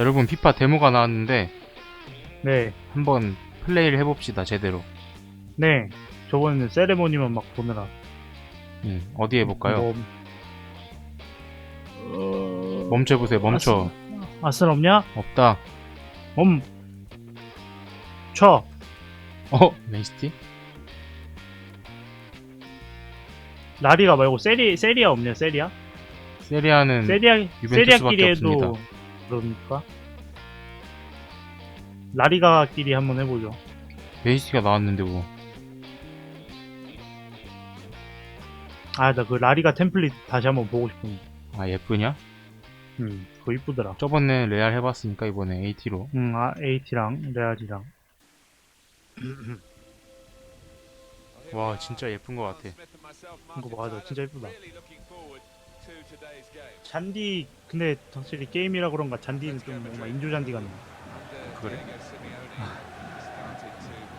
자 여러분 피파 데모가 나왔는데 네, 한번 플레이를 해봅시다 제대로 네. 저번에는 세레모니만 막 보느라. 음, 어디 해볼까요? 뭐, 어... 멈춰보세요 멈춰 아슬 없냐? 없다 음. 쳐. 어? 맨시티? 라리가 말고 세리 세리아 없냐? 세리아? 세리아는 세리아 음, 유벤투스밖에 세리아끼리 해도 없습니다. 그럽니까? 라리가끼리 한번 해보죠. 맨시티가 나왔는데 뭐 아, 나 그 라리가 템플릿 다시 한번 보고 싶은데. 아 예쁘냐? 음, 그거 이쁘더라. 저번에 레알 해봤으니까 이번에 AT로 음, 아, AT랑 레알이랑. 와 진짜 예쁜 것 같아 이거 맞아, 진짜 이쁘다. 잔디, 근데 확실히 게임이라 그런가 잔디는 좀 뭔가 인조 잔디 같네. 그래?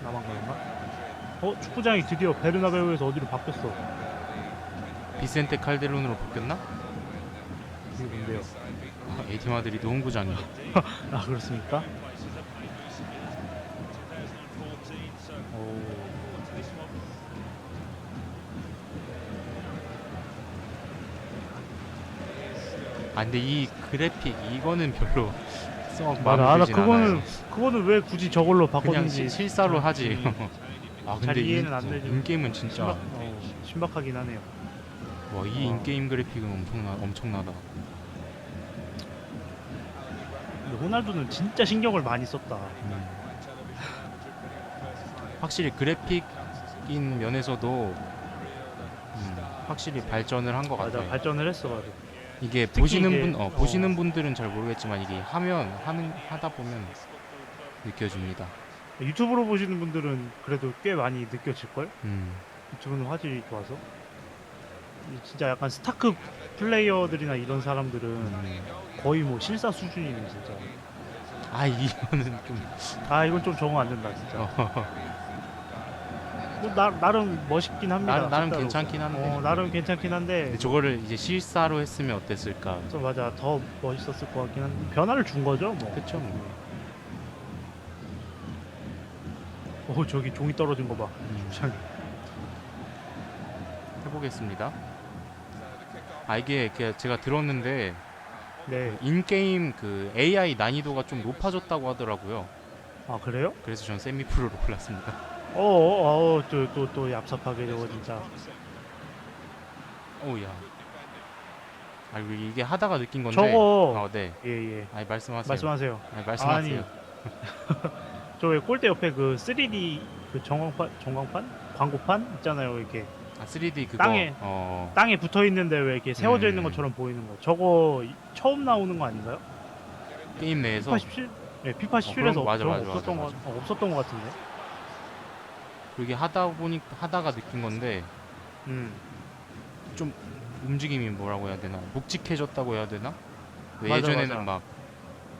나만 그런가? 어, 축구장이 드디어 베르나베우에서 어디로 바뀌었어. 비센테 칼데론으로 바뀌었나? 이게 뭔데요? 아, AT 마드리드 홈구장이야 아, 그렇습니까? 아 근데 이 그래픽 이거는 별로 썩 맞아, 아, 나 마음에 들진 그거는, 않아요 그거는 왜 굳이 저걸로 그냥 바꿨는지 시- 실사로 하지 음, 아 잘 근데 이, 이해는 안 되죠. 인게임은 진짜 신박, 어, 신박하긴 하네요. 와 이 어. 인게임 그래픽은 엄청나, 엄청나다 근데 호날두는 진짜 신경을 많이 썼다. 음. 확실히 그래픽인 면에서도 음, 확실히 발전을 한 것 맞아, 같아요 발전을 했어, 맞아. 이게 보시는 이게- 분 어, 어. 보시는 분들은 잘 모르겠지만 이게 하면 하는 하다 보면 느껴집니다. 유튜브로 보시는 분들은 그래도 꽤 많이 느껴질 걸? 음. 유튜브는 화질이 좋아서. 이 진짜 약간 스타크 플레이어들이나 이런 사람들은 음. 거의 뭐 실사 수준이네, 진짜. 아 이거는 좀 아, 이건 좀 적응 안 된다, 진짜. 어, 뭐 나, 나름 멋있긴 합니다. 나름, 나름 진짜로. 괜찮긴 한데 어, 나름 괜찮긴 한데. 근데 저거를 이제 실사로 했으면 어땠을까? 좀 맞아, 더 멋있었을 것 같긴 한데. 변화를 준 거죠, 뭐. 그쵸 뭐. 오, 저기 종이 떨어진 거 봐. 음, 참. 해보겠습니다. 아 이게 그 제가 들었는데 네. 인게임 그 AI 난이도가 좀 높아졌다고 하더라고요. 아, 그래요? 그래서 전 세미 프로로 골랐습니다. 어, 어, 어, 또, 또, 또 얍삽하게 저거 진짜. 오우야. 아 이거 이게 하다가 느낀 건데. 저거, 어, 네. 예, 예. 아니 말씀하세요. 말씀하세요. 아니, 말씀하세요. 저 왜 골대 옆에 그 3D 그 전광판, 전광판? 광고판? 있잖아요, 이렇게. 아 3D 그거 땅에. 어 땅에 붙어 있는데 왜 이렇게 세워져 있는 음. 것처럼 보이는 거. 저거 이- 처음 나오는 거 아닌가요? 게임 내에서 피파 17? 네, 피파 17에서 그런- 맞아, 맞아, 없었던 맞아, 거, 어, 없었던 거 같은데. 그게 하다 보니 하다가 느낀 건데 음. 움직임이 뭐라고 해야 되나 묵직해졌다고 해야 되나? 왜 맞아, 예전에는 맞아. 막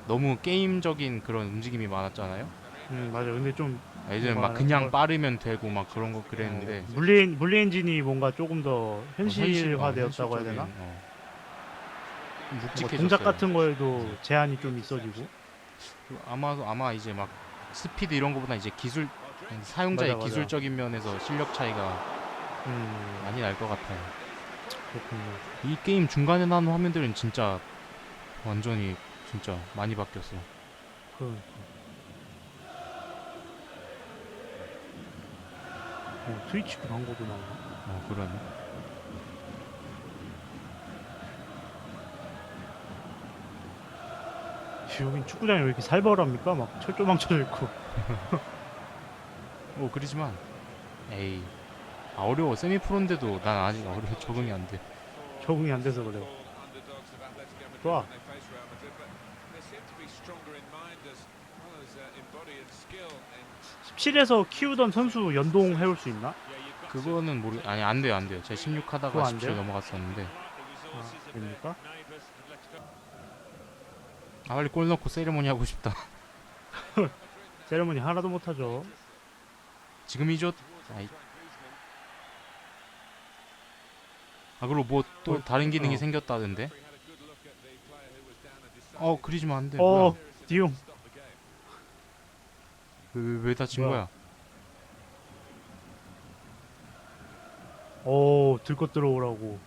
너무 게임적인 그런 움직임이 많았잖아요. 음, 맞아. 근데 좀 아, 예전에 막 뭐가- 그냥 뭘- 빠르면 되고 막 그런 거 그랬는데 어, 물리 물리 엔진이 뭔가 조금 더 어, 현실- 어, 현실화되었다고 해야 되나? 현실적인, 어. 좀뭐 묵직해졌어요. 동작 같은 거에도 제한이 좀 있어지고. 아마 아마 이제 막 스피드 이런 거보다 이제 기술 사용자의 맞아, 맞아. 기술적인 면에서 실력 차이가 음, 많이 날 것 같아요. 그렇군요. 이 게임 중간에 나온 화면들은 진짜 완전히 진짜 많이 바뀌었어. 그. 어, 트위치 광고도 나오네. 어 그러네. 여긴 축구장이 왜 이렇게 살벌합니까? 막 철조 망 쳐져 있고. 어 그러지만 에이 아, 어려워 세미 프로인데도 난 아직 어려워 적응이 안 돼. 적응이 안 돼서 그래요. 좋아. 17에서 키우던 선수 연동 해올 수 있나? 그거는 모르 아니 안 돼요 안 돼요. 제가 16 그거 하다가 안17 돼요? 넘어갔었는데 아, 됩니까? 아 빨리 골 넣고 세리머니 하고 싶다. 세레모니 하나도 못하죠. 지금이죠? 아이. 아 그리고 뭐또 어, 다른 기능이 어. 생겼다던데? 어 그리지면 안 돼. 어, 뭐야. 띠용. stop the game. 왜, 왜, 왜 다친 뭐야? 거야? 오 들것 들어오라고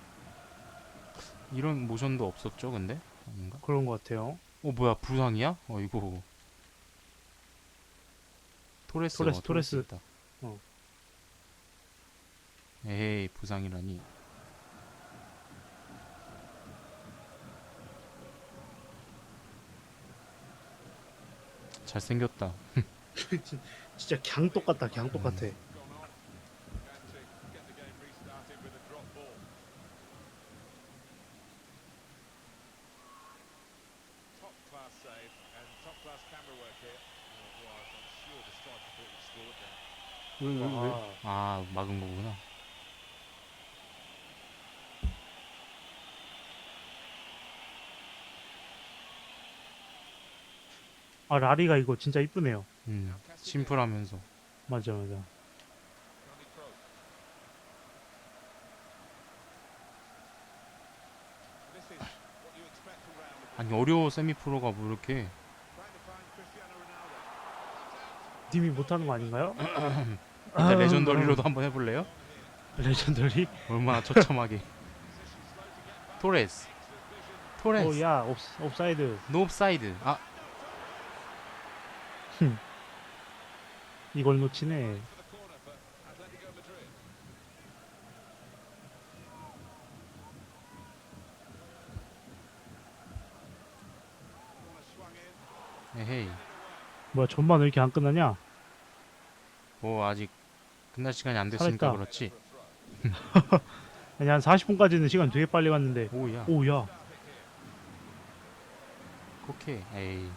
이런 모션도 없었죠, 근데? 아닌가? 그런 것 같아요. 어, 뭐야, 부상이야? 어이구. 토레스, 토레스, 어, 토레스. 있다. 어. 에이, 부상이라니. 잘생겼다. 진짜 갱 똑같다 갱 똑같아. 아 라리가 이거 진짜 이쁘네요. 음, 심플하면서. 맞아 맞아. 아니, 어려워, 세미프로가 뭐 이렇게. 님이 못하는 거 아닌가요? 일단 레전더리로도 한번 해볼래요? 레전더리? 얼마나 처참하게. 토레스. 토레스. 오야 옵 옵사이드. 노옵사이드. 아, 이걸 놓치네. 에헤이. 뭐야 전반 왜 이렇게 안 끝나냐? 뭐 아직 끝날 시간이 안 됐으니까 살았다. 그렇지. 아니 한 40분까지는 시간 되게 빨리 갔는데. 오야. 오야. 오케이. 에이.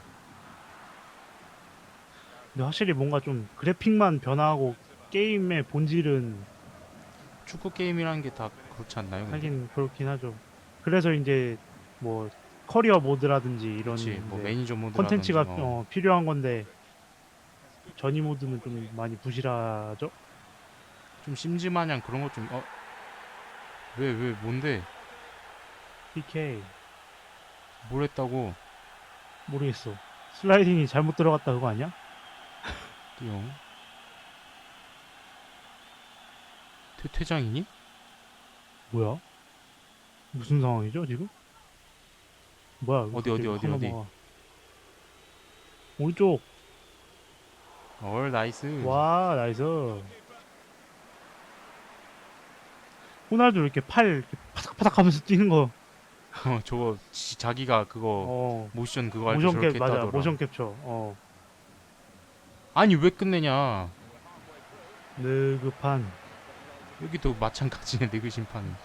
근데 확실히 뭔가 좀 그래픽만 변화하고 게임의 본질은 축구 게임이라는 게 다 그렇지 않나요? 근데? 하긴 그렇긴 하죠. 그래서 이제 뭐 커리어 모드라든지 이런. 뭐 이제 매니저 모드 컨텐츠가 어, 필요한 건데 전이 모드는 좀 많이 부실하죠. 좀 심지마냥 그런 것 좀 어. 왜 왜 뭔데? PK 뭘 했다고? 모르겠어. 슬라이딩이 잘못 들어갔다 그거 아니야? 띠용. 퇴 퇴장이니? 뭐야? 무슨 상황이죠 지금? 뭐야? 어디, 어디, 갑자기 어디, 어디? 하나마가. 오른쪽. 얼 나이스. 와 나이스. 호날두 이렇게 팔 이렇게 파닥파닥하면서 뛰는 거. 어, 저거 지, 자기가 그거 어. 모션 그거 할 때 모션 저렇게 캡 맞아. 했다더라. 모션 캡처. 어. 아니 왜 끝내냐? 느급한. 여기도 마찬가지네 느그 심판은.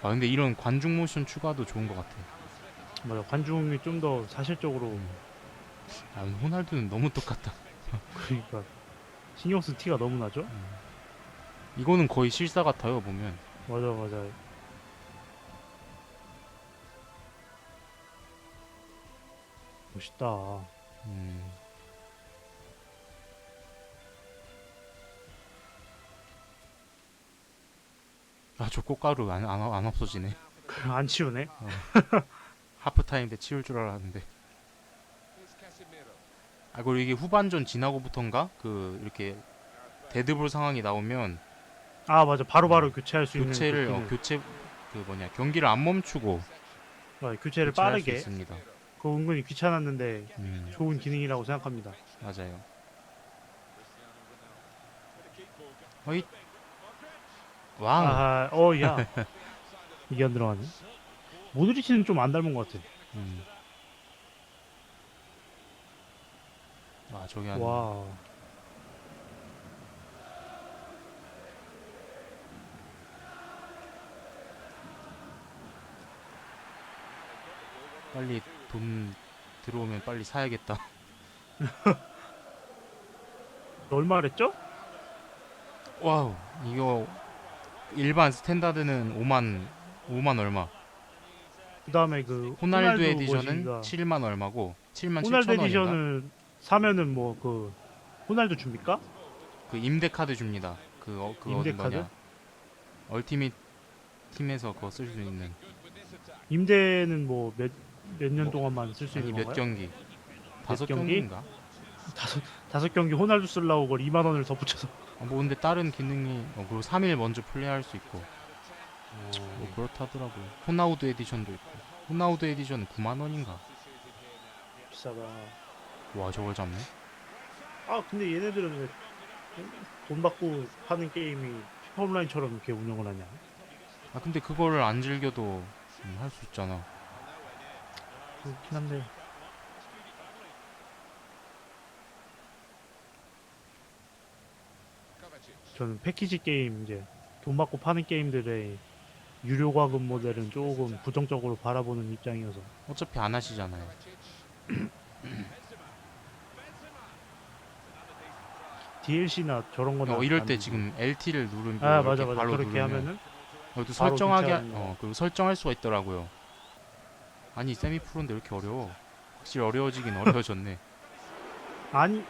아 근데 이런 관중 모션 추가도 좋은 것 같아. 맞아. 관중이 좀 더 사실적으로 아 호날두는 너무 똑같다. 그러니까 신경 쓴 티가 너무 나죠. 이거는 거의 실사 같아요 보면. 맞아 맞아. 멋있다. 음. 아저 꽃가루 안, 안, 안 없어지네. 안 치우네. 하프타임 때 치울 줄 알았는데. 아 그리고 이게 후반전 지나고부터인가 그 이렇게 데드볼 상황이 나오면 아 맞아. 바로바로 교체할 수 있는 교체를 그 어, 기능. 교체 그 뭐냐 경기를 안 멈추고 맞아, 교체를 교체할 빠르게. 수 있습니다. 그거 은근히 귀찮았는데 음, 좋은 기능이라고 생각합니다. 맞아요. Ronaldo. 왕. 아, 어, 야. 이게 안 들어가네. 모드리치는 좀 안 닮은 것 같아. 음. 아 저기 한 와. 빨리 돈 들어오면 빨리 사야겠다. 얼마랬죠? 와우 이거 일반 스탠다드는 5만 5만 얼마. 그 다음에 그 호날두 호날두 에디션은 머신가. 7만 얼마고 7만 호날두 7천 원인가? 에디션을 사면은 뭐 그 호날두 줍니까? 그 임대 카드 줍니다. 그 어, 그 임대 어디 카드? 뭐냐? 얼티밋 팀에서 그거 쓸 수 있는 임대는 뭐 몇 몇년 동안만 쓸 수 아니 있는 몇 건가요? 경기 다섯 경기? 경기인가? 다섯 다섯 경기 호날두 쓰려고 그걸 2만 원을 더 붙여서. 아, 뭐 근데 다른 기능이 어, 그리고 3일 먼저 플레이할 수 있고 어. 뭐 그렇다더라고요. 호나우드 에디션도 있고 호나우드 에디션 9만 원인가? 비싸다. 와 저걸 잡네? 아 근데 얘네들은 왜 돈 받고 하는 게임이 피파 온라인처럼 이렇게 운영을 하냐? 아 근데 그거를 안 즐겨도 음, 할수 있잖아. 그렇긴 한데. 저는 패키지 게임 이제 돈 받고 파는 게임들의 유료 과금 모델은 조금 부정적으로 바라보는 입장이어서 어차피 안 하시잖아요. DLC나 저런 거나 어, 이럴 때. 지금 LT를 누르면 아 이렇게 맞아 맞아 발로 그렇게 누르면 하면은 바로 설정하게 하-. 어 그리고 설정할 수가 있더라고요. 아니 세미 프로인데 왜 이렇게 어려워? 확실히 어려워지긴 어려워졌네. 아니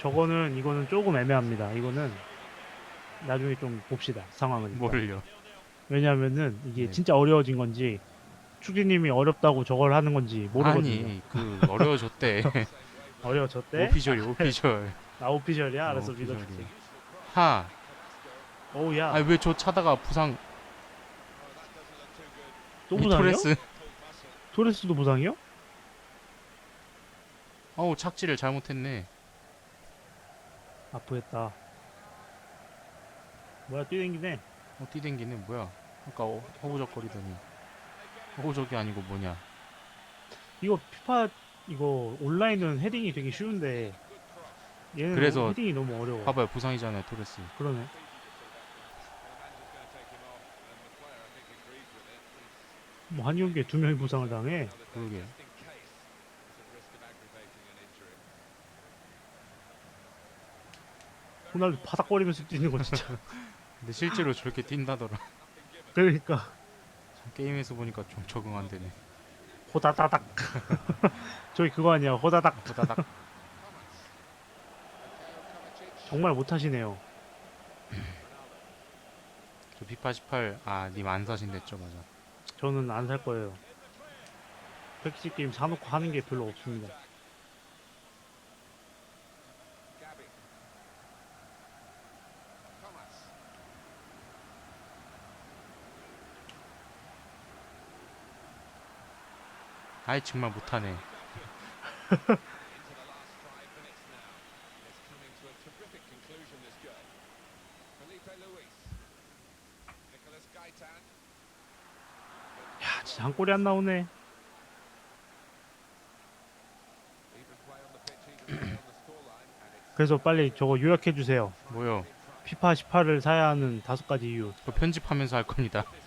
저거는 이거는 조금 애매합니다 이거는 나중에 좀 봅시다 상황을 일단. 뭐를요? 왜냐하면은 이게 네. 진짜 어려워진 건지 축디님이 어렵다고 저걸 하는 건지 모르거든요 아니 그 어려워졌대. 어려워졌대? 오피셜이 오피셜. 아 오피셜이야? 어, 알았어 오피셜이야. 믿어줄게 하. 오우야 아니 왜 저 차다가 부상 또 이 부상이요? 토레스. 토레스도 부상이요? 어우 착지를 잘못했네. 아프겠다 뭐야 뛰댕기네 어 뛰댕기네 뭐야? 아까 어, 허우적거리더니 허우적이 아니고 뭐냐? 이거 피파 이거 온라인은 헤딩이 되게 쉬운데 얘는 그래서 헤딩이 너무 어려워 봐봐요 부상이잖아요 토레스. 그러네 뭐 한 경기에 두 명이 부상을 당해 그러게. 호날두 바닥거리면서 뛰는 거 진짜 근데 실제로 저렇게 뛴다더라. 그러니까 게임에서 보니까 좀 적응 안 되네. 호다다닥 저기 그거 아니야 호다닥 후다닥. 정말 못하시네요 저 피파 18 아 님 안 사신댔죠 맞아. 저는 안 살 거예요 패키지 게임 사놓고 하는 게 별로 없습니다 아이 정말 못하네. 야 진짜 한 골이 안 나오네 그래서 빨리 저거 요약해 주세요 뭐요? 피파 18을 사야 하는 다섯 가지 이유 그 편집하면서 할 겁니다.